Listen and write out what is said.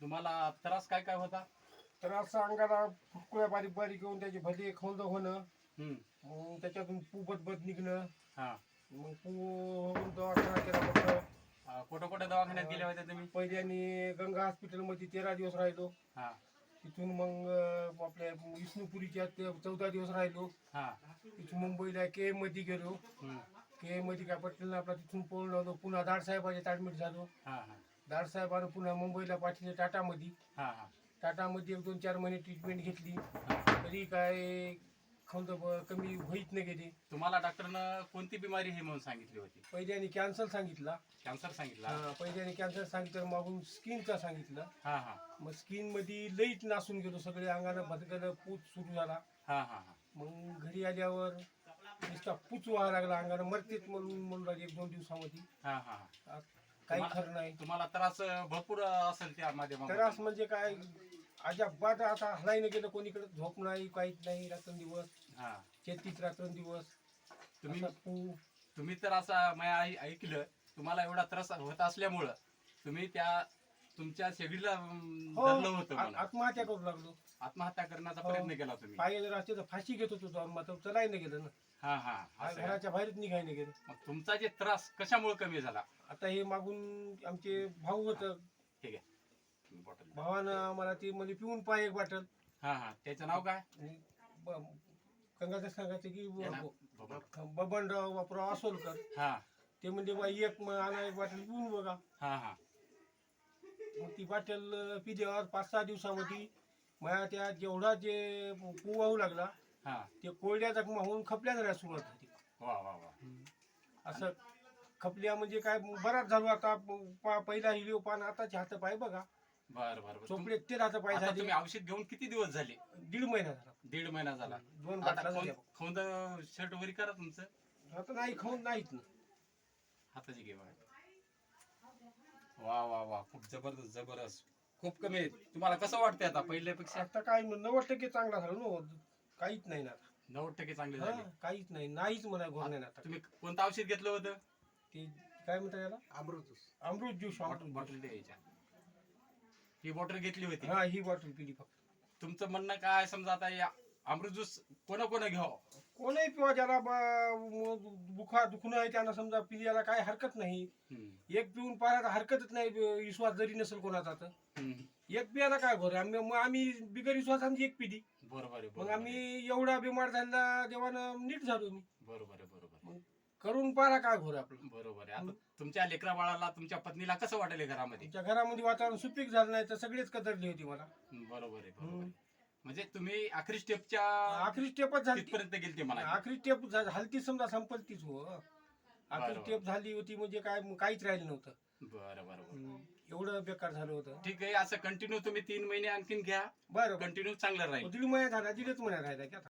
तुम्हाला त्रास काय काय होता? तर असं अंगाला फुटकुळ्या बारीक बारीक येऊन त्याची भली खवंद होणं. हम्म. मग त्याच्यातून पू बदबद निघणं. हा. मग पू होऊन दवाखाना केला अं, कुठं कुठं दवाखान्यात गेले होते तुम्ही? पहिल्यानी गंगा हॉस्पिटलमध्ये तेरा दिवस राहिलो. हा. तिथून मग अं, आपल्या विष्णुपुरीच्या ते चौदा दिवस राहिलो. हा. तिथून मुंबईला के एममध्ये गेलो. हम्म. के एममध्ये काय पटलं आपला तिथून पळून आलो पुन्हा दाडसाहेबाच्या ऍडमिट झालो. हा हा. दाडसाहेबानं पुन्हा मुंबईला पाठवले टाटामध्ये. हा हा. टाटामध्ये एक दोन चार महिने ट्रीटमेंट घेतली. तरी काय खंत कमी होईत नाही गेली. तुम्हाला डॉक्टरनं कोणती बिमारी ही म्हणून सांगितली होती? पहिल्याने कॅन्सर सांगितला. कॅन्सर सांगितला. हा, पहिल्याने कॅन्सर सांगितलं मागून स्किनचा सांगितलं. हा हा. मग स्किनमध्ये लईच नासून गेलो सगळे अंगानं भदकलं पूत सुरू झाला. हा हा हा. मग घरी आल्यावर नुसता पूच व्हायला लागला अंगानं मरतेच म्हणून म्हणून लागले एक दोन दिवसामध्ये. हा हा हा. काही खरं नाही. तुम्हाला त्रास भरपूर असेल त्या माध्यमातून त्रास म्हणजे काय? अजाबात आता हलायनं गेलं कोणीकडे झोप नाही काहीच नाही रात्रंदिवस. हा. शेतीत रात्रंदिवस. तुम्ही असा पू तुम्ही तर असा मी ऐ- ऐकलं तुम्हाला एवढा त्रास होत असल्यामुळं तुम्ही त्या तुमच्या शेगडीला अं, हो. धरलं होतं. आत्महत्या करू लागलो. आत्महत्या करण्याचा हो. प्रयत्न केला तुम्ही. पाय जर असते तर फाशी घेत होतो मात्र चलाय नाही गेलं ना. हा हा आ- असं आहे. घराच्या बाहेरच निघाय नाही गेलं. मग तुमचा जे त्रास कशामुळे कमी झाला? आता हे मागून आमचे भाऊ होतं. ठीक आहे बॉटल भावानं आम्हाला ते म्हणजे पिऊन पाय एक बाटल हा हा. त्याचं नाव काय? आणि ब- गंगाधर सांगायचं की हे नाव? ब- बाबा. बबनराव बापूराव असोलकर. हा. ते म्हणजे बा एक म- आणा एक बाटल पिऊन बघा. हा हा. मग ती बाटल पिल्यावर पाच सहा दिवसामध्ये माझ्या त्या जेवढा जे पू वाहू लागला हा. ते कोरड्या जखमा होऊन खपल्या झाल्या सुरुवात झाली. वा वा वा. असं खपल्या म्हणजे काय बराच झालो आता प- पहिला हिलिओ पान आताचे हात पाय बघा. बर बर चोपडे ते हात पाय आता झाले. तुम्ही औषध घेऊन किती दिवस झाले? दीड महिना झाला. दीड महिना झाला. दोन आता झाल्या खौंद शर्ट वगैरे करा तुमचं. आता नाही खाऊन नाहीत ना. हाताची घे बघा वा वा वा. खूप जबरदस्त जबरदस्त. खूप कमी. आहे. तुम्हाला कसं वाटतंय आता पहिल्यापेक्षा? आता काय नव्वद टक्के चांगला झाला नो काहीच नाही ना आता. नव्वद टक्के चांगले हा, झाले. काहीच नाही. नाहीच म्हणा घोर नाही ना आता. तुम्ही कोणतं औषध घेतलं होतं? ते काय म्हणतात याला अमृत अमृत ज्यूस बॉटल बॉटल द्यायच्या. ही बॉटल घेतली होती. हा ही बॉटल पिली फक्त. तुमचं म्हणणं काय समजा आता या अमृत ज्यूस कोणा कोणा घ्यावं? कोणीही पिवा ज्याला ब- बुखा दुखणं आहे त्यांना समजा पिल्याला काय हरकत नाही. एक पिऊन पाहायला हरकतच नाही विश्वास जरी नसेल कोणाचा तर. एक पियाला काय घोर आम्ही मग आम्ही बिगर विश्वासाने एक पिली बरोबर आहे मग आम्ही. एवढा बिमार झाला देवानं नीट झालो मी. बरोबर आहे बरोबर करून पाहा काय घोर आपलं. बरोबर आहे. आता तुमच्या लेकरा बाळाला तुमच्या पत्नीला कसं वाटेल घरामध्ये? घरामध्ये वातावरण सुपीक झालं नाही तर सगळेच कदरली होती मला. बरोबर आहे बरोबर हम्म. आहे. म्हणजे तुम्ही आखरी स्टेपच्या आखरी स्टेपच झाली तिथपर्यंत गेलते मला आखरी स्टेप हलती समजा संपलतीच हो आखरी बरोबर. स्टेप झाली होती म्हणजे काय काहीच राहिलं नव्हतं. बरं बरं बरं. एवढं बेकार झालं होतं. ठीक आहे असं कंटिन्यू तुम्ही तीन महिने आणखीन घ्या. बरं कंटिन्यू चांगलं राहील. दीड महिना झाला दीडच महिना राहिला की आता.